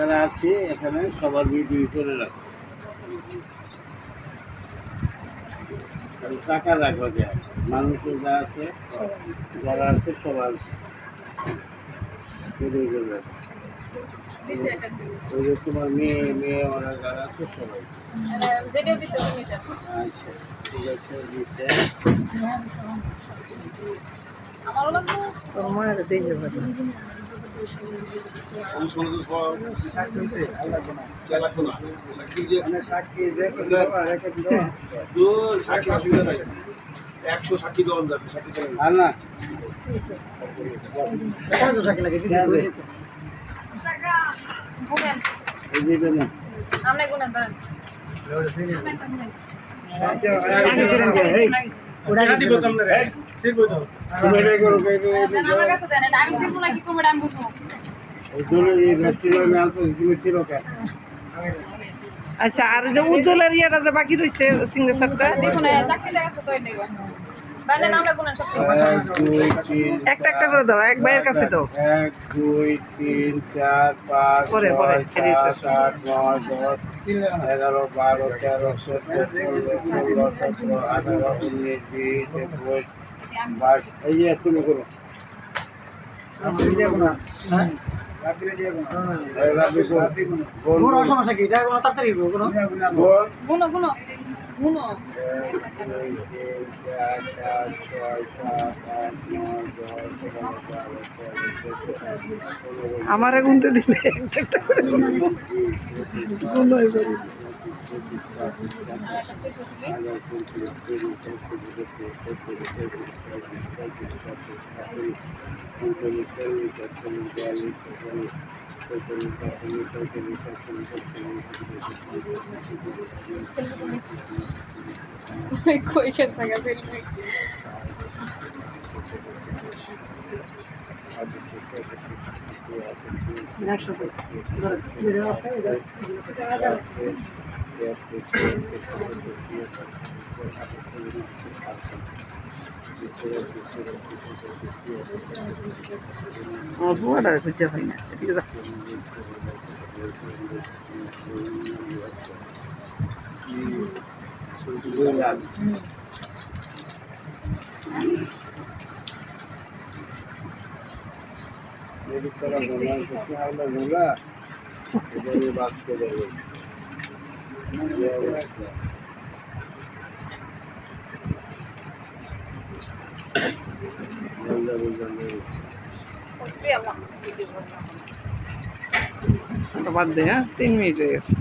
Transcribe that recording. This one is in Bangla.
যারা আছে, এখানে সবার ভিডিও করে রাখো। টাকা রাখো যায়। মানুষের যা আছে, যারা আছে, সবার ভিডিও করে যে মেয়ে মেয়ে যারা আছে আচ্ছা ঠিক আছে তোর মায়ের দেখে ভালো একশো ষাটটি দোকান যাবে ষাটটি আর না করো কে? আমার কাছে দেন আচ্ছা আর যে উজ্জ্বলের ইয়েটা যে বাকি রয়েছে সিগনেচারটা দেখুন চাকরি জায়গা তো একটা একটা করে দাও এক ভাইয়ের কাছে দাও। এক দুই তিন চার পাঁচ পরে, পরে, সাত। নয় দশ এগারো বারো তেরো চোদ্দ পনেরো ষোলো সতেরো আঠারো উনিশ বিশ একুশ বাইশ। এই যে তুমি করো। এই রাবি করো। তো পনেরো, আমারে গুনতে দিলে একটা একটা করে। সেট দিলি কই খেলছে গেছে আমার বুয়াটা খুঁজে হয় না এদিকে দাও। ওটা বাদ দে হ্যাঁ? তিন মিনিট হয়ে গেছে।